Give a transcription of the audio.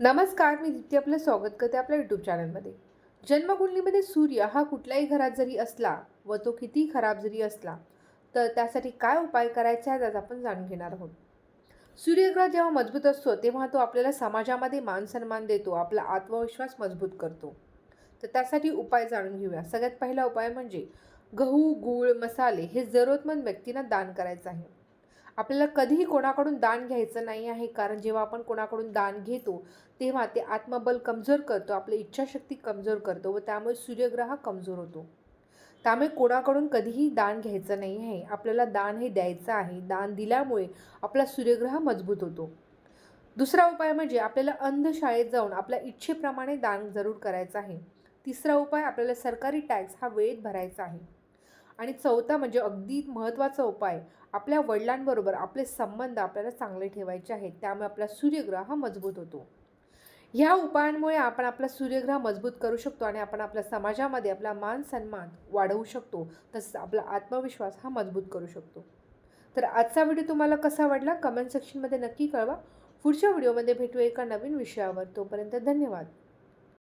नमस्कार मी दित्य आपलं स्वागत करते आपल्या यूट्यूब चॅनलमध्ये जन्मकुंडलीमध्ये सूर्य हा कुठल्याही घरात जरी असला व तो किती खराब जरी असला तर त्यासाठी काय उपाय करायचा आहे आज आपण जाणून घेणार आहोत. सूर्यग्रह जेव्हा मजबूत असतो तेव्हा तो आपल्याला समाजामध्ये मान सन्मान देतो आपला आत्मविश्वास मजबूत करतो. तर त्यासाठी उपाय जाणून घेऊया. सगळ्यात पहिला उपाय म्हणजे गहू गूळ मसाले हे जरूरतमंद व्यक्तींना दान करायचं आहे. आपल्याला कधीही कोणाकडून दान घ्यायचं नाही आहे कारण जेव्हा आपण कोणाकडून दान घेतो तेव्हा ते आत्मबल कमजोर करतो आपली इच्छाशक्ती कमजोर करतो व त्यामुळे सूर्यग्रह कमजोर होतो. त्यामुळे कोणाकडून कधीही दान घ्यायचं नाही आहे. आपल्याला दान हे द्यायचं आहे. दान दिल्यामुळे आपला सूर्यग्रह मजबूत होतो. दुसरा उपाय म्हणजे आपल्याला अंधशाळेत जाऊन आपल्या इच्छेप्रमाणे दान जरूर करायचं आहे. तिसरा उपाय आपल्याला सरकारी टॅक्स हा वेळेत भरायचा आहे. आणि चौथा म्हणजे अगदी महत्त्वाचा उपाय आपल्या वडिलांबरोबर आपले संबंध आपल्याला चांगले ठेवायचे आहेत त्यामुळे आपला सूर्यग्रह हा मजबूत होतो. ह्या उपायांमुळे आपण आपला सूर्यग्रह मजबूत करू शकतो आणि आपण आपल्या समाजामध्ये आपला मान सन्मान वाढवू शकतो तसंच आपला आत्मविश्वास हा मजबूत करू शकतो. तर आजचा व्हिडिओ तुम्हाला कसा वाटला कमेंट सेक्शनमध्ये नक्की कळवा. पुढच्या व्हिडिओमध्ये भेटू एका नवीन विषयावर. तोपर्यंत धन्यवाद.